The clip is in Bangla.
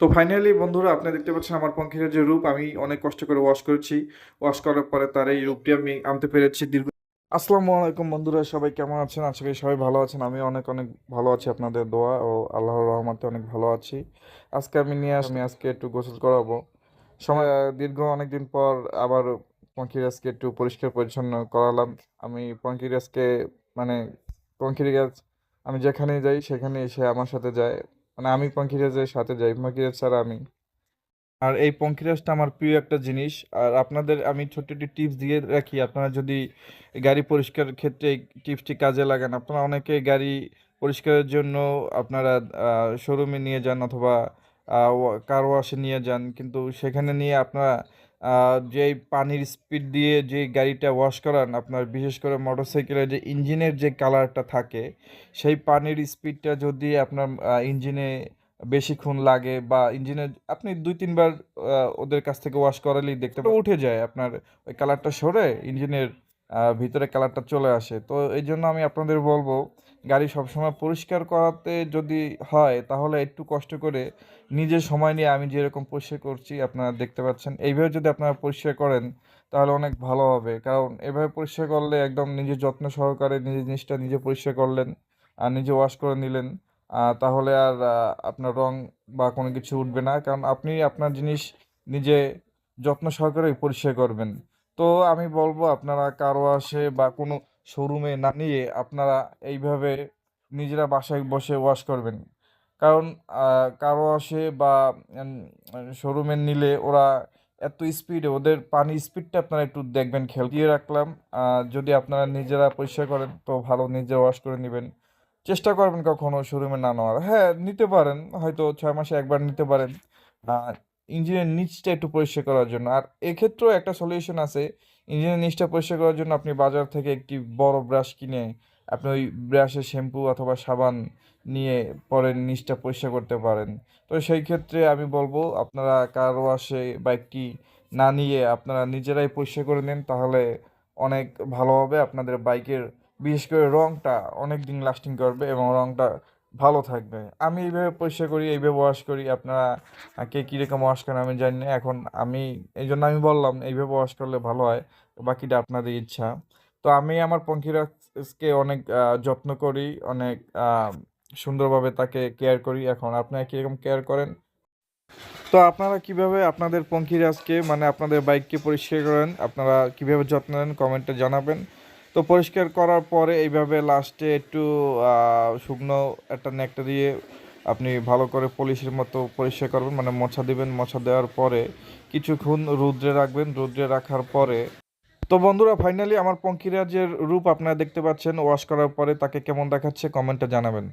তো ফাইনালি বন্ধুরা আপনি দেখতে পাচ্ছেন আমার পঙ্খিরের যে রূপ, আমি অনেক কষ্ট করে ওয়াশ করেছি। ওয়াশ করার পরে তার এই রূপটি আমি আনতে পেরেছি দীর্ঘ আসসালামু আলাইকুম বন্ধুরা, সবাই কেমন আছেন? আশা করি সবাই ভালো আছেন। আমি অনেক অনেক ভালো আছি আপনাদের দোয়া ও আল্লাহর রহমতে অনেক ভালো আছি। আজকে আমি নিয়ে আসি আজকে একটু গোসল করাবো। সময় দীর্ঘ অনেকদিন পর আবার পঙ্খিরাজকে একটু পরিষ্কার পরিচ্ছন্ন করালাম। আমি পঙ্খিরাজকে মানে পঙ্খিরাজ আমি যেখানে যাই সেখানে এসে আমার সাথে যায়। মানে আমি পঙ্খিরাজের সাথে যাই পঙ্খিরাজ ছাড়া আমি। আর এই পঙ্খিরাজটা আমার প্রিয় একটা জিনিস। আর আপনাদের আমি ছোট্ট একটি টিপস দিয়ে রাখি, আপনারা যদি গাড়ি পরিষ্কার ক্ষেত্রে এই টিপসটি কাজে লাগান, আপনারা অনেকে গাড়ি পরিষ্কারের জন্য আপনারা শোরুমে নিয়ে যান অথবা কার ওয়াশে নিয়ে যান। কিন্তু সেখানে নিয়ে আপনারা যেই পানির স্পিড দিয়ে যে গাড়িটা ওয়াশ করান, আপনার বিশেষ করে মোটরসাইকেলের যে ইঞ্জিনের যে কালারটা থাকে, সেই পানির স্পিডটা যদি আপনার ইঞ্জিনে বেশিক্ষণ লাগে বা ইঞ্জিনে আপনি দুই, তিনবার ওদের কাছ থেকে ওয়াশ করালেই দেখতে উঠে যায় আপনার, ওই কালারটা সরে, ইঞ্জিনের ভিতরে কালারটা চলে আসে। তো এই জন্য আমি আপনাদের বলব গাড়ি সবসময় পরিষ্কার করাতে যদি হয়, তাহলে একটু কষ্ট করে নিজের সময় নিয়ে আমি যেরকম পরিষ্কার করছি, আপনারা দেখতে পাচ্ছেন। এইভাবে যদি আপনারা পরিষ্কার করেন, তাহলে অনেক ভালো হবে। কারণ এভাবে পরিষ্কার করলে একদম নিজের যত্ন সহকারে নিজের জিনিসটা নিজে পরিষ্কার করলেন, আর নিজে ওয়াশ করে নিলেন তাহলে আর আপনার রং বা কোনো কিছু উঠবে না। কারণ আপনি আপনার জিনিস নিজে যত্ন সহকারে পরিষ্কার করবেন। তো আমি বলব, আপনারা কারও আসে বা কোনো শোরুমে না নিয়ে আপনারা এইভাবে নিজেরা বাসায় বসে ওয়াশ করবেন। কারণ কারও ওয়াশে বা শোরুমে নিলে ওরা এত স্পিডে ওদের পানি স্পিডটা আপনারা একটু দেখবেন, খেয়াল দিয়ে রাখলাম। যদি আপনারা নিজেরা পরিষ্কার করেন তো ভালো, নিজে ওয়াশ করে নেবেন। চেষ্টা করবেন কখনো শোরুমে না নেওয়ার। হ্যাঁ নিতে পারেন, হয়তো ছয় মাসে একবার নিতে পারেন। ইঞ্জিনের নিচটা একটু পরিষ্কার করার জন্য। আর এক্ষেত্রেও একটা সলিউশন আছে ইঞ্জিনের নিচটা পরিষ্কার করার জন্য আপনি বাজার থেকে একটি বড় ব্রাশ কিনে আপনি ওই ব্রাশের শ্যাম্পু অথবা সাবান নিয়ে পরে নিচটা পরিষ্কার করতে পারেন। তো সেই ক্ষেত্রে আমি বলব, আপনারা কার ওয়াশে বাইকটি না নিয়ে আপনারা নিজেরাই পরিষ্কার করে নেন, তাহলে অনেক ভালো হবে। আপনাদের বাইকের বিশেষ করে রংটা অনেক দিন লাস্টিং করবে এবং রংটা ভালো থাকবে। আমি এইভাবে পরিষ্কার করি, এইভাবে ওয়াশ করি। আপনারা কে কীরকম ওয়াশ করেন আমি জানি না। এখন আমি এই জন্য আমি বললাম, এইভাবে ওয়াশ করলে ভালো হয়। বাকিটা আপনাদের ইচ্ছা। তো আমি আমার পঙ্খিরাজকে অনেক যত্ন করি, অনেক সুন্দরভাবে তাকে কেয়ার করি। এখন আপনারা কীরকম কেয়ার করেন? তো আপনারা কীভাবে আপনাদের পঙ্খিরাজকে মানে আপনাদের বাইককে পরিষ্কার করেন, আপনারা কীভাবে যত্ন নেন কমেন্টে জানাবেন। তো পরিষ্কার করার পরে এইভাবে লাস্টে একটু শুকনো একটা নেকটা দিয়ে আপনি ভালো করে পলিশের মতো পরিষ্কার করবেন মানে মোছা দিবেন, মোছা দেওয়ার পরে কিছুক্ষণ রৌদ্রে রাখবেন, রৌদ্রে রাখার পরে তো বন্ধুরা ফাইনালি আমার পঙ্কিরাজের রূপ আপনারা দেখতে পাচ্ছেন ওয়াশ করার পরে তাকে কেমন দেখাচ্ছে কমেন্টে জানাবেন।